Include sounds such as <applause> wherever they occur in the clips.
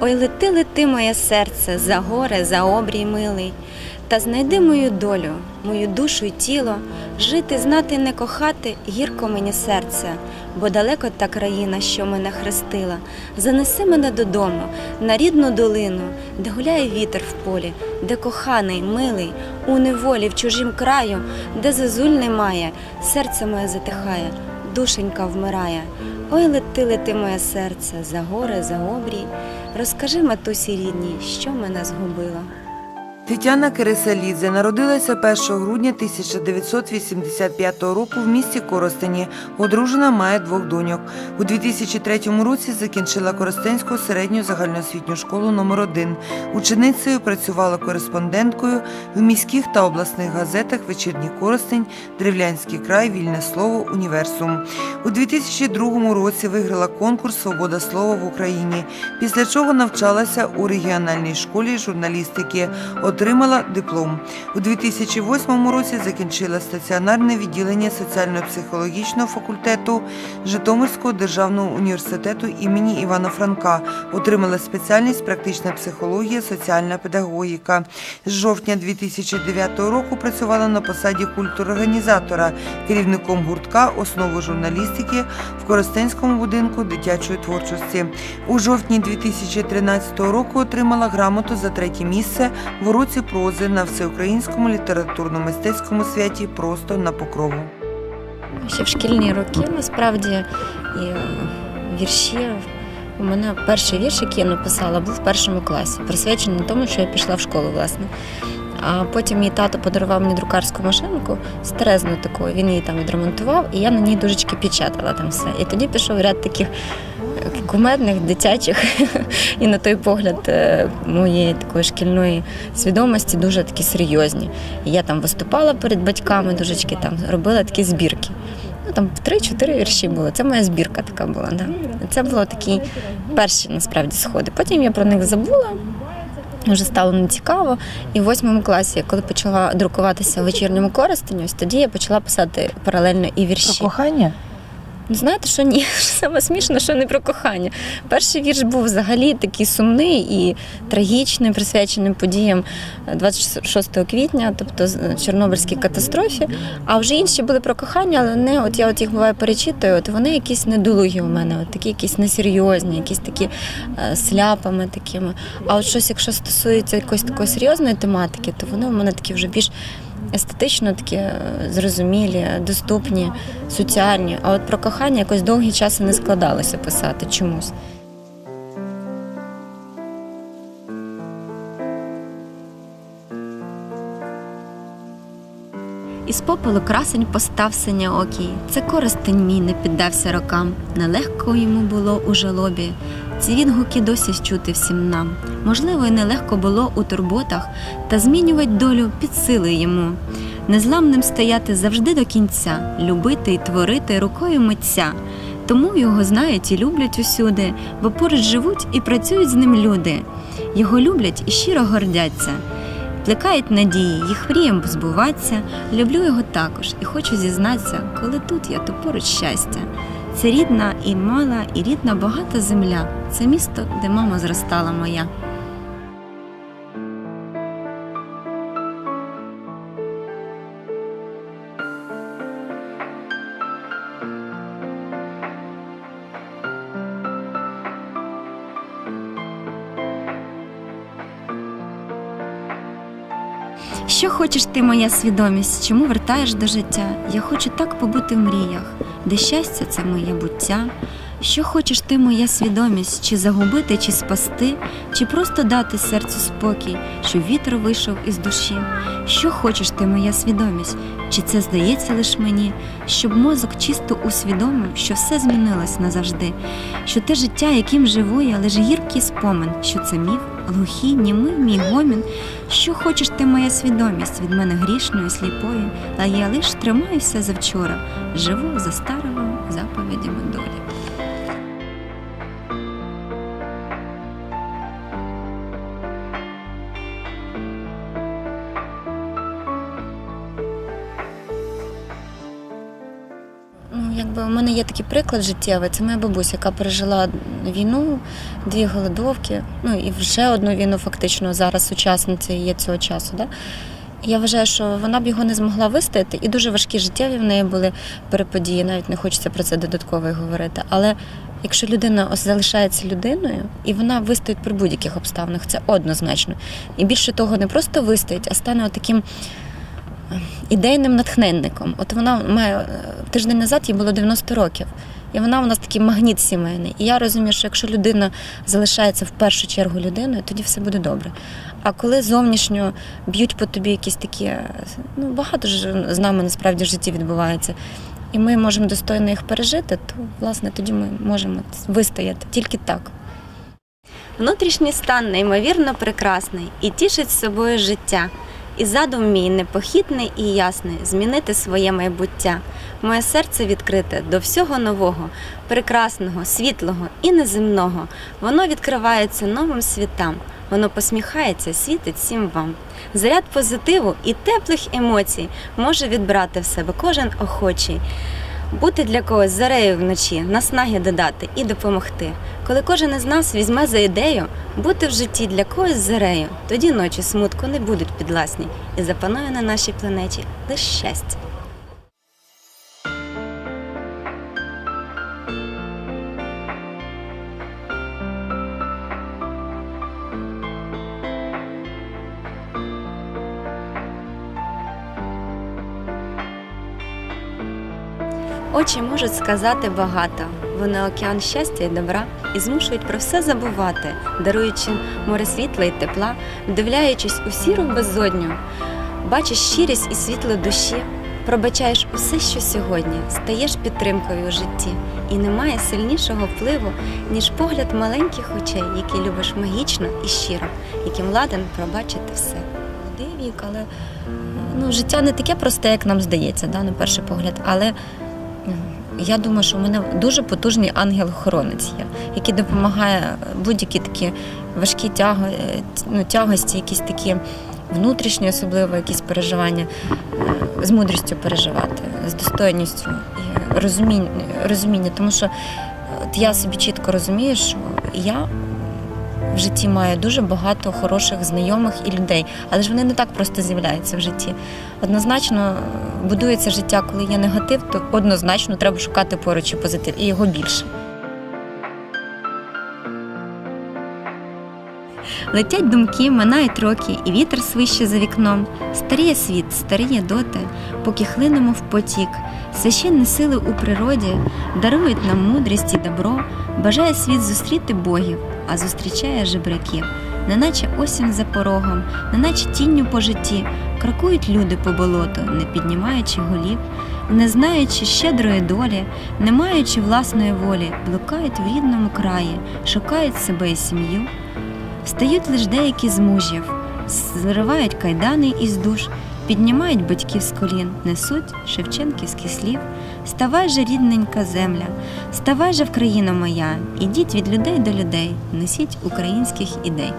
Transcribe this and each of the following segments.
Ой, лети, лети, моє серце, за горе, за обрій милий, та знайди мою долю, мою душу й тіло, жити, знати, не кохати, гірко мені серце, бо далеко та країна, що мене хрестила. Занеси мене додому, на рідну долину, де гуляє вітер в полі, де коханий, милий, у неволі, в чужім краю, де зазуль немає, серце моє затихає, душенька вмирає. Ой, лети, лети, моє серце, за гори, за обрій. Розкажи матусі рідній, що мене згубила. Тетяна Кирисалідзе народилася 1 грудня 1985 року в місті Коростені. Одружена має двох доньок. У 2003 році закінчила Коростенську середню загальноосвітню школу номер 1 Ученицею працювала кореспонденткою в міських та обласних газетах Вечірній Коростень, Древлянський край, Вільне слово, Універсум. У 2002 році виграла конкурс Свобода слова в Україні, після чого навчалася у регіональній школі журналістики, отримала диплом. У 2008 році закінчила стаціонарне відділення соціально-психологічного факультету Житомирського державного університету імені Івана Франка, отримала спеціальність практична психологія, соціальна педагогіка. З жовтня 2009 року працювала на посаді культурорганізатора, керівником гуртка основи журналістики в Коростенському будинку дитячої творчості. У жовтні 2013 року отримала грамоту за третє місце в уроці прози на всеукраїнському літературно-мистецькому святі просто на покрову. Ще в шкільні роки насправді і е, вірші. У мене перший вірш, який я написала, був в першому класі, присвячений тому, що я пішла в школу, власне. А потім мій тато подарував мені друкарську машинку старезну таку, він її там відремонтував, і я на ній дужечки печатала там все. І тоді пішов ряд таких кумедних, дитячих, <laughs> і на той погляд е, моєї такої шкільної свідомості дуже такі серйозні. Я там виступала перед батьками, дужечки там робила такі збірки. Ну там три-чотири вірші було. Це моя збірка така була. Да. Це було такі перші насправді сходи. Потім я про них забула. Вже стало нецікаво. І в восьмому класі, коли почала друкуватися в вечірньому користенні, ось тоді я почала писати паралельно і вірші. кохання? Знаєте, що ні, <laughs> саме смішно, що не про кохання. Перший вірш був взагалі такий сумний і трагічний, присвячений подіям 26 квітня, тобто з- Чорнобильській катастрофі. А вже інші були про кохання, але не от я от їх буває перечитую, от вони якісь недолугі у мене, от такі якісь несерйозні, якісь такі е, з такими. А от щось, якщо стосується якоїсь такої серйозної тематики, то вони у мене такі вже більш естетично такі е, зрозумілі, доступні, соціальні. А от про кохання якось довгий час і не складалося писати чомусь. Із попелу красень постав синьоокий. Це коростень мій не піддався рокам. Нелегко йому було у жалобі. Ці відгуки досі чути всім нам. Можливо, й нелегко було у турботах, та змінювати долю під сили йому. Незламним стояти завжди до кінця, любити й творити рукою митця. Тому його знають і люблять усюди, бо поруч живуть і працюють з ним люди. Його люблять і щиро гордяться. Плекають надії, їх мріям збуваться. Люблю його також і хочу зізнатися, коли тут я, то поруч щастя. Це рідна і мала, і рідна багата земля. Це місто, де мама зростала моя. Що хочеш ти, моя свідомість, чому вертаєш до життя? Я хочу так побути в мріях, де щастя це моє буття. Що хочеш ти, моя свідомість, чи загубити, чи спасти, чи просто дати серцю спокій, щоб вітер вийшов із душі? Що хочеш ти, моя свідомість, чи це здається лиш мені, щоб мозок чисто усвідомив, що все змінилось назавжди, що те життя, яким живу я, лиш гіркий спомин, що це міф, глухий, німий мій гомін, що хочеш ти, моя свідомість від мене грішної, сліпої, а я лиш тримаюся завчора, живу за старими є такий приклад життєвий. Це моя бабуся, яка пережила війну, дві голодовки, ну і вже одну війну, фактично, зараз учасниця є цього часу. Да? Я вважаю, що вона б його не змогла вистояти, і дуже важкі життєві в неї були периподії. Навіть не хочеться про це додатково говорити. Але якщо людина залишається людиною, і вона вистоїть при будь-яких обставинах, це однозначно. І більше того, не просто вистоїть, а стане таким ідейним натхненником. От вона має е, тиждень назад їй було 90 років. І вона у нас такий магніт сімейний. І я розумію, що якщо людина залишається в першу чергу людиною, тоді все буде добре. А коли зовнішньо б'ють по тобі якісь такі, е, ну багато ж з нами насправді в житті відбувається. І ми можемо достойно їх пережити, то власне тоді ми можемо вистояти тільки так. Внутрішній стан неймовірно прекрасний і тішить з собою життя. І задум мій непохитний і ясний змінити своє майбуття. Моє серце відкрите до всього нового, прекрасного, світлого і неземного. Воно відкривається новим світам. Воно посміхається, світить всім вам. Заряд позитиву і теплих емоцій може відбрати в себе кожен охочий. Бути для когось зарею вночі, наснаги додати і допомогти. Коли кожен із нас візьме за ідею бути в житті для когось зарею, тоді ночі смутку не будуть підласні і запанує на нашій планеті лише щастя. Очі можуть сказати багато. Вони океан щастя і добра і змушують про все забувати, даруючи море світла і тепла, вдивляючись у сіру безодню. Бачиш щирість і світло душі, пробачаєш усе, що сьогодні, стаєш підтримкою у житті, і немає сильнішого впливу, ніж погляд маленьких очей, які любиш магічно і щиро, яким ладен пробачити все. молодий вік, але ну, життя не таке просте, як нам здається, да, на перший погляд. Але я думаю, що у мене дуже потужний ангел-охоронець є, який допомагає будь-які такі важкі тяги, е, ну, тягості, якісь такі внутрішні, особливо якісь переживання, е, з мудрістю переживати, з достойністю і розуміння, розуміння. Тому що от я собі чітко розумію, що я в житті маю дуже багато хороших знайомих і людей, але ж вони не так просто з'являються в житті. Однозначно е, будується життя, коли є негатив, то однозначно треба шукати поруч і позитив, і його більше. Летять думки, минають роки, і вітер свище за вікном. Старіє світ, старіє доти, поки хлинемо в потік. Священні сили у природі дарують нам мудрість і добро, бажає світ зустріти богів, а зустрічає жебраків. Неначе осінь за порогом, неначе тінню по житті, крокують люди по болоту, не піднімаючи голів, не знаючи щедрої долі, не маючи власної волі, блукають в рідному краї, шукають себе і сім'ю. Встають лиш деякі з мужів, зривають кайдани із душ, піднімають батьків з колін, несуть шевченківських слів. Ставай же, рідненька земля, ставай же в країна моя, ідіть від людей до людей, несіть українських ідей.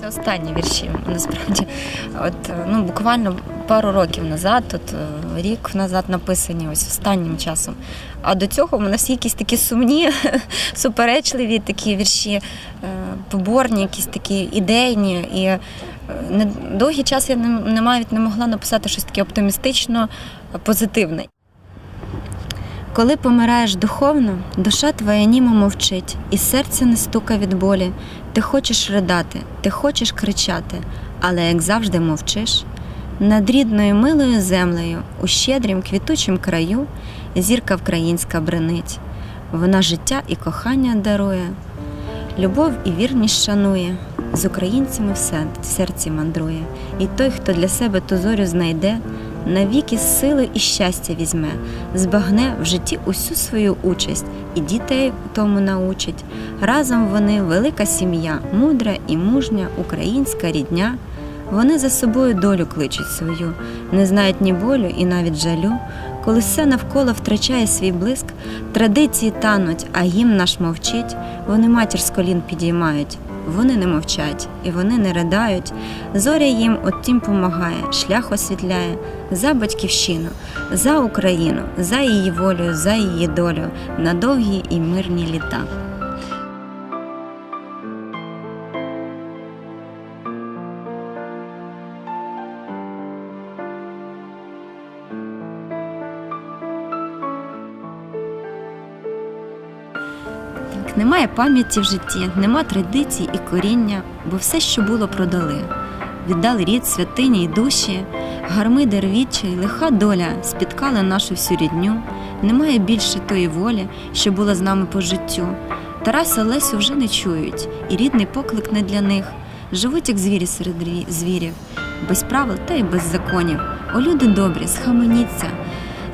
Це останні вірші. Насправді, от е, ну буквально пару років назад, от е, рік назад написані, ось останнім часом. А до цього в мене всі якісь такі сумні, <laughs> суперечливі такі вірші, е, поборні, якісь такі ідейні. І е, не довгий час я не, не навіть не могла написати щось таке оптимістично позитивне. Коли помираєш духовно, душа твоя німо мовчить, і серце не стука від болі. Ти хочеш ридати, ти хочеш кричати, але як завжди мовчиш. Над рідною милою землею, у щедрім квітучим краю, зірка українська бренить. Вона життя і кохання дарує, любов і вірність шанує, з українцями в серці мандрує. І той, хто для себе ту зорю знайде, навіки сили і щастя візьме, збагне в житті усю свою участь, і дітей тому научить. Разом вони велика сім'я, мудра і мужня українська рідня. Вони за собою долю кличуть свою, не знають ні болю і навіть жалю. Коли все навколо втрачає свій блиск, традиції тануть, а їм наш мовчить, вони матір з колін підіймають вони не мовчать і вони не ридають. Зоря їм от тім помагає, шлях освітляє за батьківщину, за Україну, за її волю, за її долю на довгі і мирні літа. Немає пам'яті в житті, нема традицій і коріння, бо все, що було, продали. Віддали рід, святині й душі, гарми дервіччя й лиха доля спіткали нашу всю рідню. Немає більше тої волі, що була з нами по життю. Тараса Лесю вже не чують, і рідний поклик не для них. Живуть, як звірі серед звірів, без правил та й без законів. О, люди добрі, схаменіться.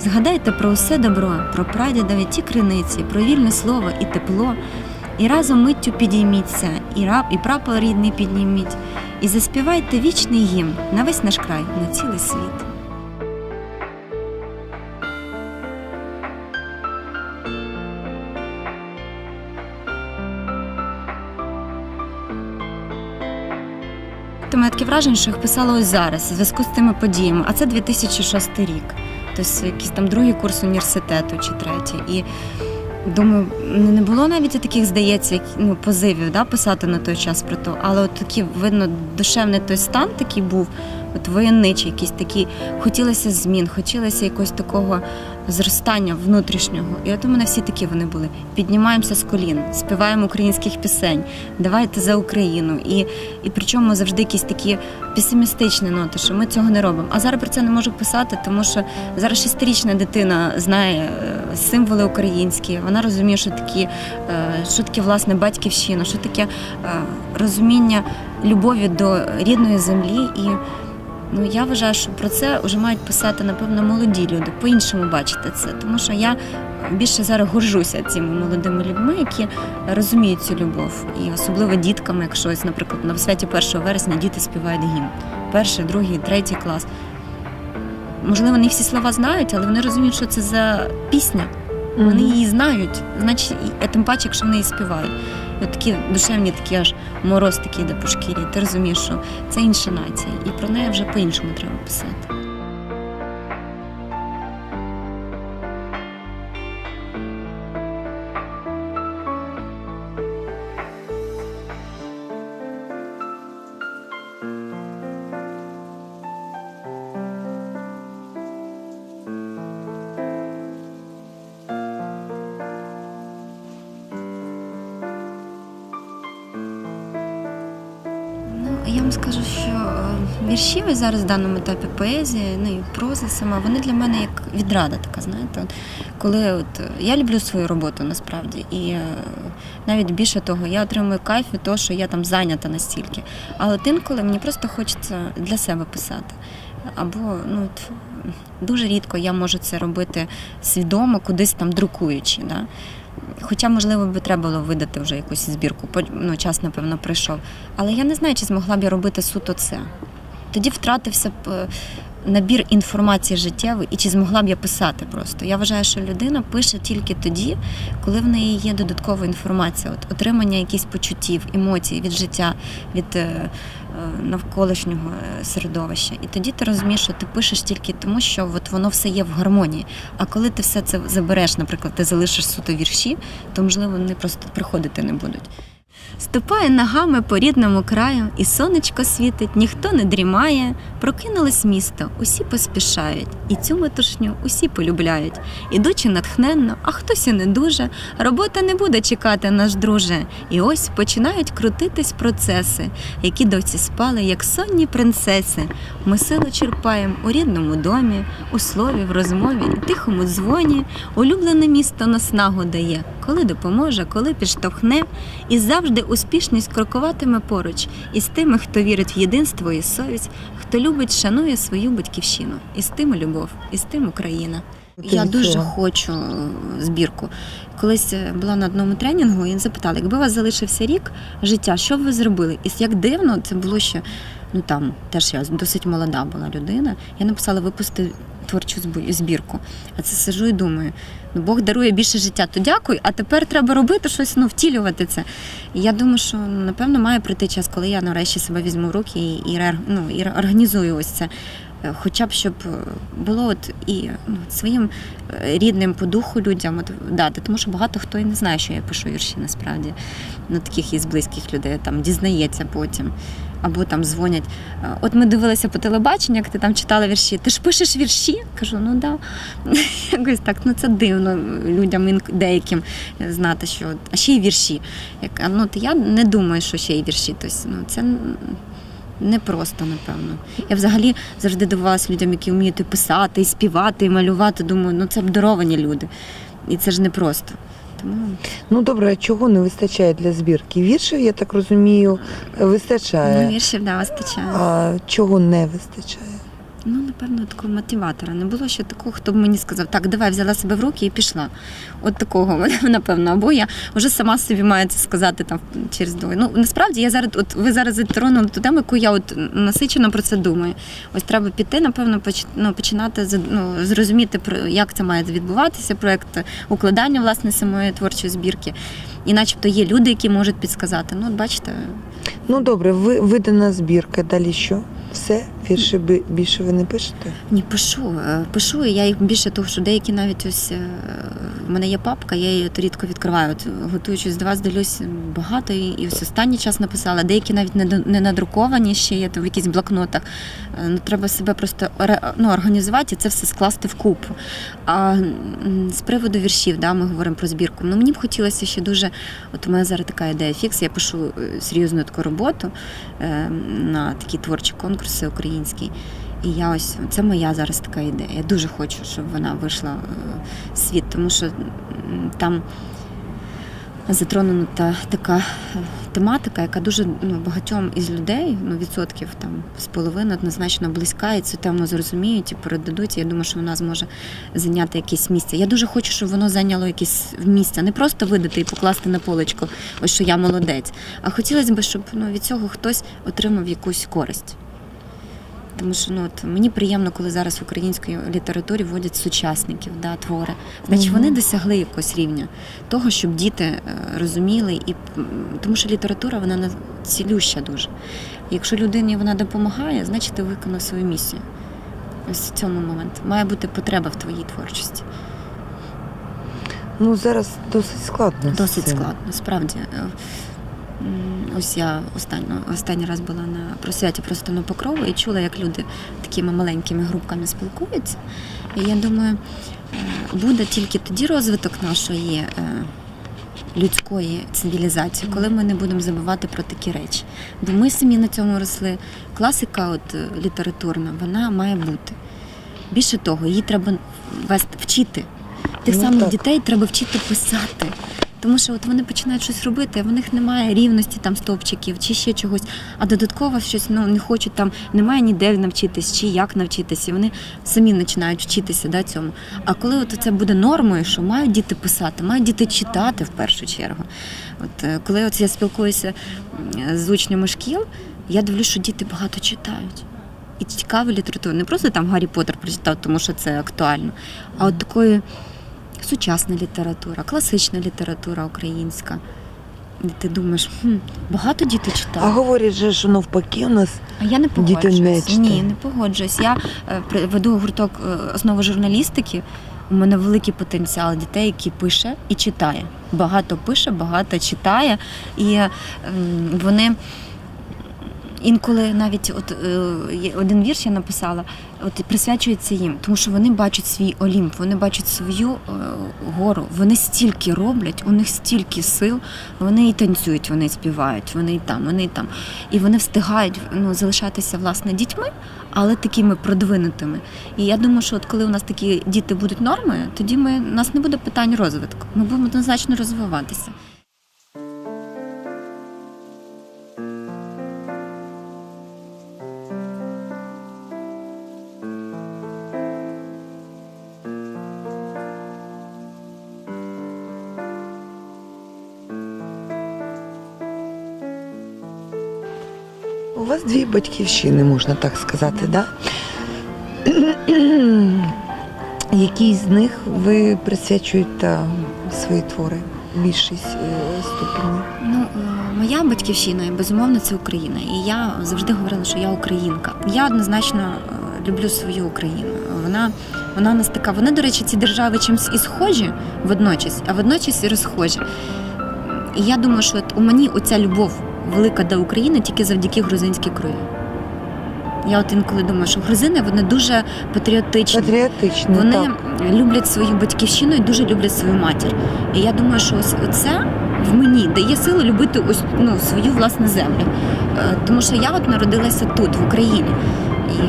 Згадайте про усе добро, про прадіда і ті криниці, про вільне слово і тепло. І разом миттю підійміться, і раб, і прапор рідний підніміть, і заспівайте вічний гімн на весь наш край, на цілий світ. Таке враження, що їх писала ось зараз, в зв'язку з тими подіями. А це 2006 рік. Тобто якийсь там другий курс університету чи третій. І думаю, не було навіть таких, здається, ну, позивів да, писати на той час про то. Але от такий, видно, душевний той стан такий був, от воєнничий, якийсь такий, хотілося змін, хотілося якогось такого зростання внутрішнього. І от у мене всі такі вони були. Піднімаємося з колін, співаємо українських пісень, давайте за Україну. І, і причому завжди якісь такі песимістичні ноти, що ми цього не робимо. А зараз про це не можу писати, тому що зараз шестирічна дитина знає е, символи українські, вона розуміє, що такі, е, що таке власне батьківщина, що таке е, розуміння любові до рідної землі. І ну, я вважаю, що про це вже мають писати, напевно, молоді люди, по-іншому бачити це. Тому що я більше зараз горжуся цими молодими людьми, які розуміють цю любов. І особливо дітками, якщо ось, наприклад, на святі 1 вересня діти співають гімн. Перший, другий, третій клас. Можливо, не всі слова знають, але вони розуміють, що це за пісня. Вони її знають, значить, і- тим паче, якщо вони її співають. От такі душевні, такі аж мороз такий йде по шкірі. Ти розумієш, що це інша нація, і про неї вже по-іншому треба писати. Вірші ось зараз в даному етапі поезії, ну і проза сама, вони для мене як відрада така, знаєте. Коли от, я люблю свою роботу насправді, і е, навіть більше того, я отримую кайф від того, що я там зайнята настільки. Але інколи мені просто хочеться для себе писати. Або ну, дуже рідко я можу це робити свідомо, кудись там друкуючи. Да? Хоча, можливо, би треба було видати вже якусь збірку, ну, час, напевно, прийшов. Але я не знаю, чи змогла б я робити суто це. Тоді втратився б е, набір інформації життєвої, і чи змогла б я писати просто. Я вважаю, що людина пише тільки тоді, коли в неї є додаткова інформація, от отримання якихось почуттів, емоцій від життя, від е, е, навколишнього середовища. І тоді ти розумієш, що ти пишеш тільки тому, що от воно все є в гармонії. А коли ти все це забереш, наприклад, ти залишиш суто вірші, то можливо вони просто приходити не будуть. Ступає ногами по рідному краю, і сонечко світить, ніхто не дрімає. Прокинулось місто, усі поспішають, і цю метушню усі полюбляють. Ідучи натхненно, а хтось і не дуже, робота не буде чекати наш друже. І ось починають крутитись процеси, які досі спали, як сонні принцеси. Ми силу черпаємо у рідному домі, у слові, в розмові, тихому дзвоні. Улюблене місто наснагу дає, коли допоможе, коли підштовхне, і завжди успішність крокуватиме поруч із тими, хто вірить в єдинство і совість, хто любить, шанує свою батьківщину. І з тим любов, і з тим Україна. Я дуже хочу е, збірку. Колись е, була на одному тренінгу і запитали, якби у вас залишився рік життя, що б ви зробили? І як дивно, це було ще ну там теж я досить молода була людина. Я написала випусти творчу збірку. А це сижу і думаю: ну Бог дарує більше життя, то дякую, а тепер треба робити щось, ну, втілювати це. І я думаю, що напевно має прийти час, коли я нарешті себе візьму в руки і, і, ну, і організую ось це. Е, Хоча б щоб е, було от і ну, своїм е, рідним по духу людям от дати, тому що багато хто і не знає, що я пишу вірші насправді. Ну, таких із близьких людей там дізнається потім. Або там дзвонять. «Е, От ми дивилися по телебаченню, як ти там читала вірші. Ти ж пишеш вірші? Кажу, ну да. <laughs> Якось так, ну це дивно людям деяким знати, що а ще й вірші. Як, ну, то я не думаю, що ще й вірші. Тобто, ну, це непросто, напевно. Я взагалі завжди дивувалася людям, які вміють і писати, і співати, і малювати. Думаю, ну це обдаровані люди. І це ж непросто. Тому Ну добре, а чого не вистачає для збірки? Віршів, я так розумію, ну, вистачає. віршів да, вистачає. А чого не вистачає? Ну, напевно, такого мотиватора. Не було ще такого, хто б мені сказав, так, давай взяла себе в руки і пішла. От такого, <laughs> напевно. Або я вже сама собі маю це сказати там через двоє. Ну, насправді я зараз, от ви зараз затронули ту тему, яку я от насичено про це думаю. Ось треба піти, напевно, ну, починати ну, зрозуміти, про як це має відбуватися, проект укладання власне самої творчої збірки. І начебто є люди, які можуть підсказати. Ну, от бачите, Ну добре, ви видана збірка. Далі що? Все? Вірші би- більше ви не пишете? Ні, пишу. е, Пишу, і я їх більше того, що деякі навіть ось е, в мене є папка, я її от рідко відкриваю. От, готуючись до вас, дивлюсь багато, і, і ось останній час написала. Деякі навіть не, до- не надруковані ще є то в якихось блокнотах. Е, Ну, треба себе просто оре- ну, організувати і це все скласти в купу. А м, з приводу віршів, да, ми говоримо про збірку. Ну, мені б хотілося ще дуже. От у мене зараз така ідея фікс. Я пишу е, серйозну таку роботу е, на такі творчі конкурси українські. І я ось це моя зараз така ідея. Я дуже хочу, щоб вона вийшла е, в світ, тому що там затронута така е, тематика, яка дуже ну, багатьом із людей, ну відсотків там з половини однозначно близька, і цю тему зрозуміють і передадуть. Я думаю, що вона зможе зайняти якесь місце. Я дуже хочу, щоб воно зайняло якесь місце, не просто видати і покласти на поличку, ось що я молодець. А хотілося б, щоб ну, від цього хтось отримав якусь користь. Тому що ну, от, мені приємно, коли зараз в українській літературі вводять сучасників, да, твори. Значить, Мгм. вони досягли якогось рівня того, щоб діти е, розуміли, і тому що література вона на- цілюща дуже. І якщо людині вона допомагає, значить ти виконав свою місію. Ось в цьому момент має бути потреба в твоїй творчості. Ну зараз досить складно. Досить складно, справді. Ось я останню, останній раз була на просвяті просто на покрову і чула, як люди такими маленькими групками спілкуються. І я думаю, е, буде тільки тоді розвиток нашої е, людської цивілізації, коли ми не будемо забувати про такі речі. Бо ми самі на цьому росли. Класика, от е, літературна, вона має бути. Більше того, її треба вести, вчити. Тих Ну, самих так. дітей треба вчити писати. Тому що от вони починають щось робити, а в них немає рівності там стовпчиків чи ще чогось, а додатково щось ну, не хочуть там, немає ніде навчитись чи як навчитись, і вони самі починають вчитися да, цьому. А коли от це буде нормою, що мають діти писати, мають діти читати в першу чергу. От е, коли от я спілкуюся з учнями шкіл, я дивлюсь, що діти багато читають. І цікаву літературу. Не просто там Гаррі Поттер прочитав, тому що це актуально, а от такої сучасна література, класична література українська. І ти думаєш, хм, багато діти А говорять же, що навпаки у нас А я не Діти не читають. Ні, не погоджуюсь. Я е, веду гурток е, основи журналістики. У мене великий потенціал дітей, які пише і читає. Багато пише, багато читає, і ем, вони. Інколи навіть от е, один вірш я написала, от присвячується їм, тому що вони бачать свій Олімп, вони бачать свою е, гору. Вони стільки роблять, у них стільки сил. Вони і танцюють, вони і співають, вони і там, вони і там. І вони встигають ну, залишатися власне дітьми, але такими продвинутими. І я думаю, що от коли у нас такі діти будуть нормою, тоді ми у нас не буде питань розвитку. Ми будемо однозначно розвиватися. Дві батьківщини, можна так сказати, да? <clears throat> Який з них ви присвячуєте свої твори? Більшість е, ступені. Ну, е, моя батьківщина, безумовно, це Україна. І я завжди говорила, що я українка. Я однозначно е, люблю свою Україну. Вона, вона у нас така. Вони, до речі, ці держави чимось і схожі водночас, а водночас і розхожі. І я думаю, що от у мені оця любов велика до України тільки завдяки грузинській крові. Я от інколи думаю, що грузини вони дуже патріотичні. Патріотично, Вони так. люблять свою батьківщину і дуже люблять свою матір. І я думаю, що ось оце в мені дає силу любити ось ну, свою власну землю. Е, Тому що я от народилася тут, в Україні. І...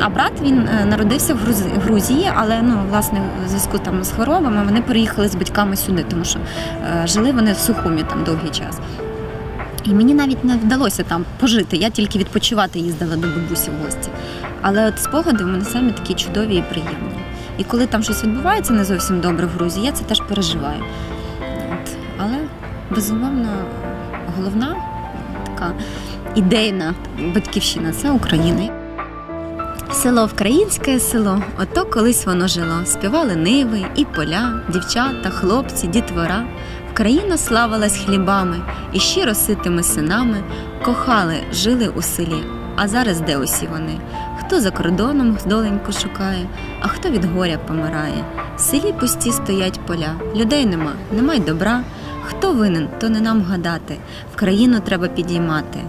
А брат він е, народився в Грузії, але ну власне в зв'язку там з хворобами вони переїхали з батьками сюди, тому що е, жили вони в Сухумі там довгий час. І мені навіть не вдалося там пожити. Я тільки відпочивати їздила до бабусі в гості. Але от спогади в мене самі такі чудові і приємні. І коли там щось відбувається не зовсім добре в Грузії, я це теж переживаю. От. Але безумовно головна така ідейна батьківщина це Україна. Село Вкраїнське село, ото колись воно жило. Співали ниви і поля, дівчата, хлопці, дітвора. Вкраїна славилась хлібами і щиро ситими синами, кохали, жили у селі. А зараз де усі вони? Хто за кордоном доленьку шукає, а хто від горя помирає. В селі пусті стоять поля, людей нема, нема й добра. Хто винен, то не нам гадати. В країну треба підіймати.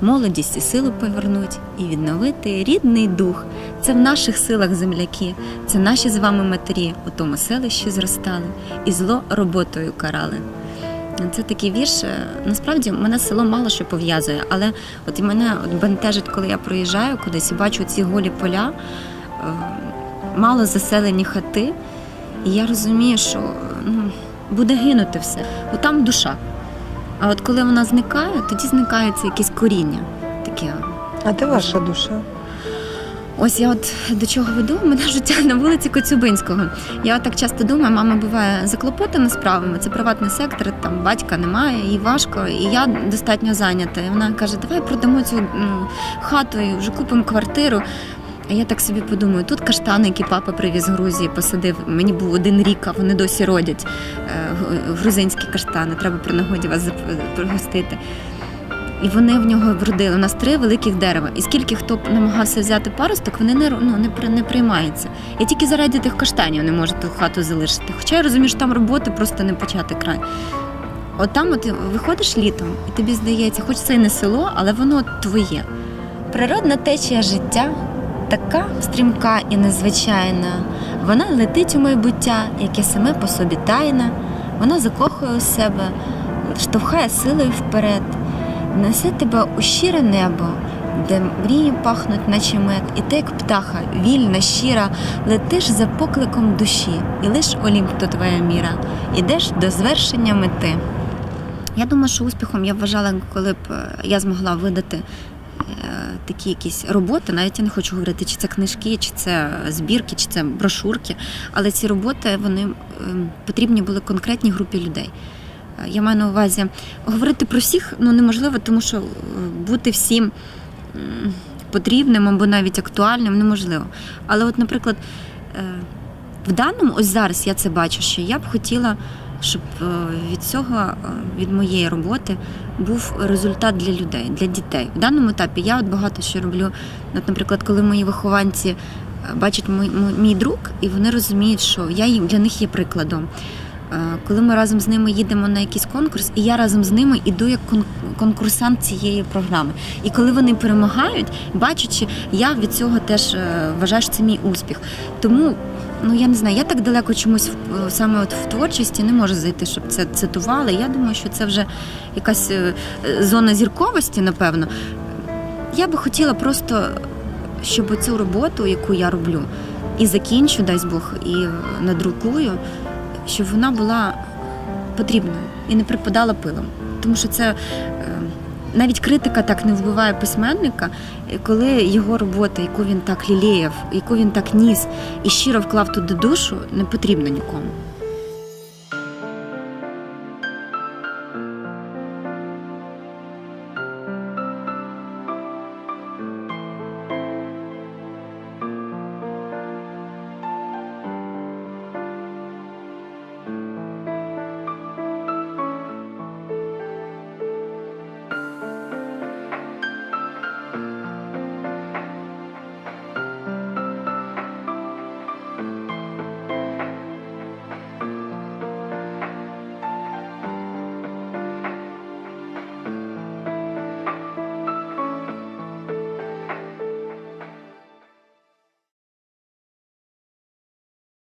Молодість і силу повернуть і відновити рідний дух. Це в наших силах земляки, це наші з вами матері у тому селищі зростали і зло роботою карали. Це такий вірш. е, Насправді мене село мало що пов'язує, але от мене от бентежить, коли я проїжджаю кудись і бачу ці голі поля, е, мало заселені хати, і я розумію, що ну, буде гинути все. Бо там душа. А от коли вона зникає, тоді зникається якесь коріння. Таке. А де ваша душа? Ось я от до чого веду, мене життя на вулиці Коцюбинського. Я от так часто думаю, мама буває заклопотана справами, це приватний сектор, там батька немає, їй важко, і я достатньо зайнята. І вона каже, давай продамо цю ну, хату і вже купимо квартиру. А я так собі подумаю, тут каштани, які папа привіз з Грузії, посадив. Мені був один рік, а вони досі родять е, г- каштани. Треба при нагоді вас пригостити. І вони в нього вродили. У нас три великих дерева. І скільки хто намагався взяти паросток, вони не, ну, не, не приймаються. Я тільки заради тих каштанів не можу ту хату залишити. Хоча я розумію, що там роботи просто не почати край. От там от виходиш літом, і тобі здається, хоч це і не село, але воно твоє. Природна течія життя така стрімка і незвичайна. Вона летить у майбуття, яке саме по собі тайна. Вона закохує у себе, штовхає силою вперед, несе тебе у щире небо, де мрії пахнуть, наче мед, і ти, як птаха, вільна, щира, летиш за покликом душі, і лиш Олімп то твоя міра, ідеш до звершення мети. Я думаю, що успіхом я вважала, коли б е, я змогла видати такі якісь роботи, навіть я не хочу говорити, чи це книжки, чи це збірки, чи це брошурки. Але ці роботи вони е, потрібні були конкретній групі людей. Е, Я маю на увазі говорити про всіх ну неможливо, тому що е, бути всім потрібним або навіть актуальним неможливо. Але, от, наприклад, е, в даному, ось зараз я це бачу, що я б хотіла, щоб е, від цього, е, від моєї роботи, був результат для людей, для дітей. В даному етапі я от багато що роблю. От, наприклад, коли мої вихованці е, бачать мій, мій- друг, і вони розуміють, що я їм для них є прикладом. Е, Коли ми разом з ними їдемо на якийсь конкурс, і я разом з ними іду як кон- конкурсант цієї програми. І коли вони перемагають, бачачи, я від цього теж е, вважаю, що це мій успіх. Тому ну я не знаю, я так далеко чомусь в- саме от в творчості не можу зайти, щоб це цитували. Я думаю, що це вже якась е, е, зона зірковості, напевно. Я би хотіла просто, щоб цю роботу, яку я роблю, і закінчу, дасть Бог, і е, надрукую, щоб вона була потрібною і не припадала пилом. Тому що це. е, Навіть критика так не вбиває письменника, коли його робота, яку він так лілеяв, яку він так ніс і щиро вклав туди душу, не потрібна нікому.